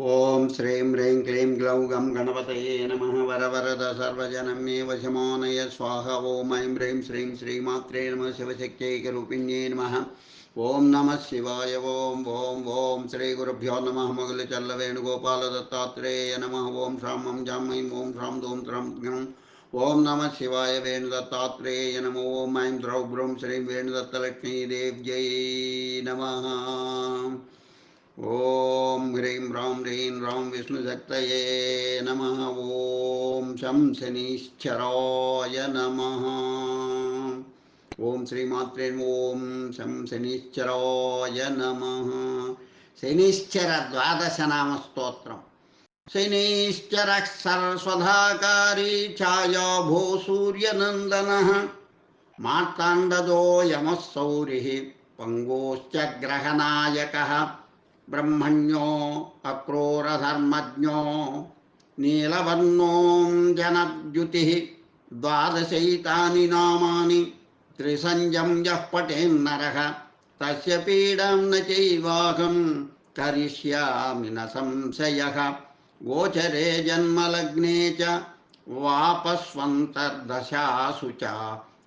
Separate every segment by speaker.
Speaker 1: ॐ श्रीं ह्रीं क्लीं ग्लौं गं गणपतये नमः वरवरद सर्वजनमे वशमो नय स्वाहा ॐ ऐं ह्रीं श्रीं श्रीमात्रे नमः शिवशक्त्यैकरूपिण्ये नमः ॐ नमः शिवाय ॐ ॐ ॐ श्रीगुरुभ्यो नमः मुगलचल्लवेणुगोपालदत्तात्रेय नमः ॐ श्रां मं जां ऐं ॐ श्रां धूं त्रं गं ॐ नमः शिवाय वेणुदत्तात्रेय नमो ॐ ऐं द्रौ भ्रूं श्रीं वेणुदत्तलक्ष्मीदेव्यै नमः ॐ ह्रीं ह्रौं ह्रीं ह्रौं विष्णुशक्तये नमः। ॐ शं शनिश्चराय नमः। ॐ श्रीमात्रे ॐ शं शनिश्चराय नमः। शनिश्चर द्वादशनामस्तोत्रम् शनिश्चरः सरस्वधाकारी छायाभो सूर्यनन्दनः मार्ताण्डदो यमः सौरिः पङ्गोश्च ग्रहनायकः। బ్రహ్మణ్యో అక్రూరధర్మజ్ఞో నీలవర్ణోం జనద్యుతి ద్వాదశైతాని నామాని త్రిసంజం యః పటేన్నరः తస్య పీడాం న చైవాహం కరిష్యామి న సంశయः గోచరే జన్మలగ్నే చ వాపస్వంతర్దశాసు చ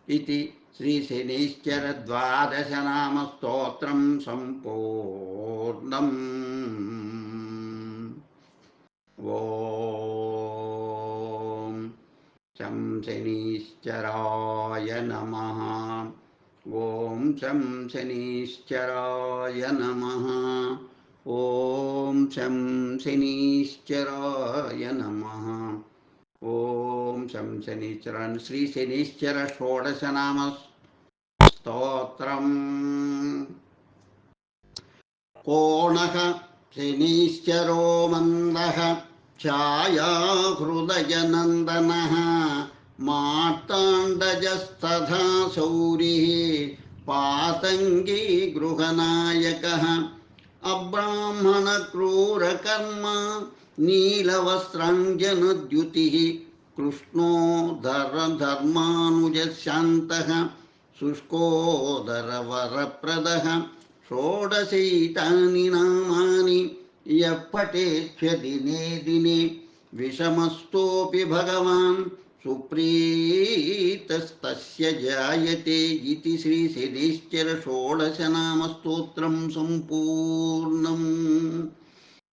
Speaker 1: इति श्रीशनैश्चरद्वादशनामस्तोत्रं सम्पूर्णम् ॐ शं शनीश्चराय नमः। ॐ शं शनीश्चराय नमः। ॐ शं शनीश्चराय नमः ॐ शं शनिश्चररान् श्रीशनिश्चरषोडशनामस्तोत्रम् कोणः शनीश्चरो मन्दः? छाया हृदयनन्दनः मार्ताण्डजस्तथा सौरिः। पातङ्गी गृहनायकः। अब्राह्मणक्रूरकर्म। नीलवस्त्राञ्जनद्युतिः कृष्णो धर्मधर्मानुजशान्तः, शुष्कोदरवरप्रदः, षोडशैतानि नामानि यः पठेच्छ दिने। दिने विषमस्तोऽपि भगवान् सुप्रीतस्तस्य जायते इति श्रीशनिश्चर षोडशनामस्तोत्रं सम्पूर्णम्।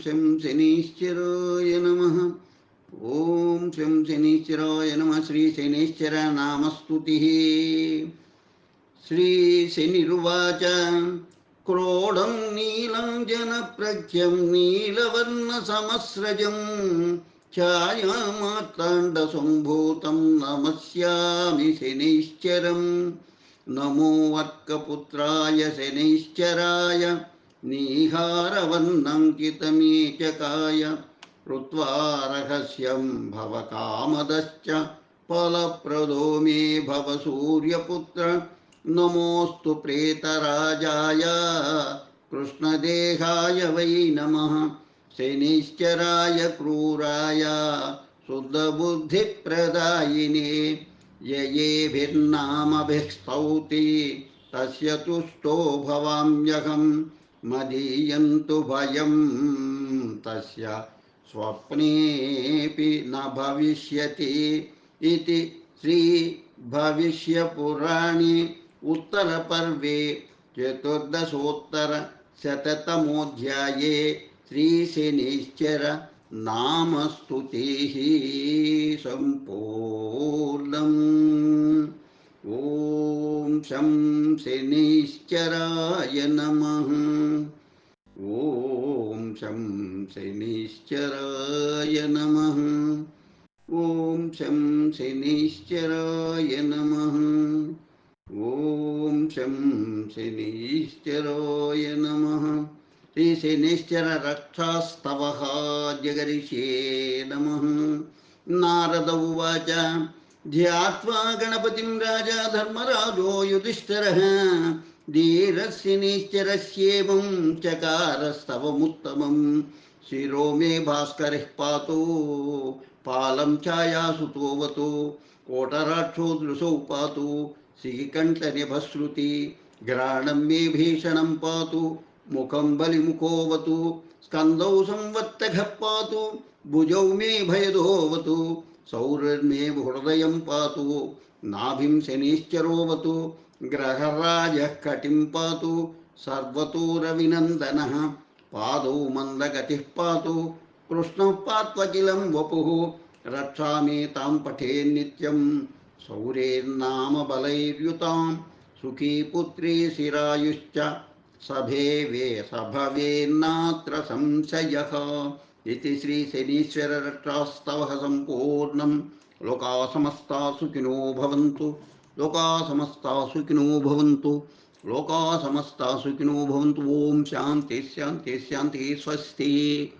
Speaker 1: శం శనీశ్వరాయ నమ ఓం శం శనీశ్వరాయ నమ శ్రీ శనీశ్వర నామస్తుతి శ్రీ శనిరువాచ క్రోడం నీలం జనప్రఖ్యం నీలవర్ణసమస్రజం ఛాయామార్తాండసంభూతం నమస్యామి శనీశ్వరం నమో వర్కపుత్రాయ శనైశ్చరాయ नीहारवर्णङ्कितमेचकाय कृत्वा रहस्यं भवकामदश्च फलप्रदो मे भव सूर्यपुत्र। नमोऽस्तु प्रेतराजाय कृष्णदेहाय वै नमः। शनिश्चराय क्रूराय शुद्धबुद्धिप्रदायिने। ययेभिर्नामभिः स्तौति तस्य तुष्टो भवाम्यहं मदीयन्तु भयं तस्य स्वप्नेऽपि न भविष्यति इति श्रीभविष्यपुराणे उत्तरपर्वे चतुर्दशोत्तरशततमोऽध्याये श्रीशनिश्चर नामस्तुतिः सम्पूर्णम् ॐ शं शनिश्चराय नमः ॐ शं शनिश्चराय नमः ॐ शं शनिश्चराय नमः ॐ शं शनिश्चराय नमः श्रीशनिश्चररक्षास्तवः जगरिषे नमः नारद उवाच ध्यात्वा गणपतिं राजा धर्मराजो युधिष्ठिरः। धीरस्य निश्चरस्येवं चकारस्तवमुत्तमं शिरो मे भास्करः पातु, पालं छायासुतोवतु कोटराक्षो दृशौ पातु श्रीकण्ठनिभश्रुति घ्राणं मे भीषणं पातु, मुखं बलिमुखोऽवतु स्कन्दौ संवत्तखः पातु, भुजौ मे भयदोऽवतु सौरर्मे हृदयं पातु, नाभिं शनिश्चरोऽवतु ग्रहराजः कटिं पातु, सर्वतो रविनन्दनः, पादौ मन्दगतिः पातु, कृष्णः पात्वकिलं वपुः, रक्षामि तां पठेन्नित्यं सौरेर्नाम बलैर्युतां सुखी पुत्री शिरायुश्च सभेवे सभवेन्नात्र संशयः। इति श्रीशनीश्वररक्षास्तवः सम्पूर्णं लोका सुखिनो भवन्तु। लोका सुखिनो भवन्तु। लोका सुखिनो भवन्तु। ॐ शान्ति शान्ति, शान्तिः, स्वस्ति।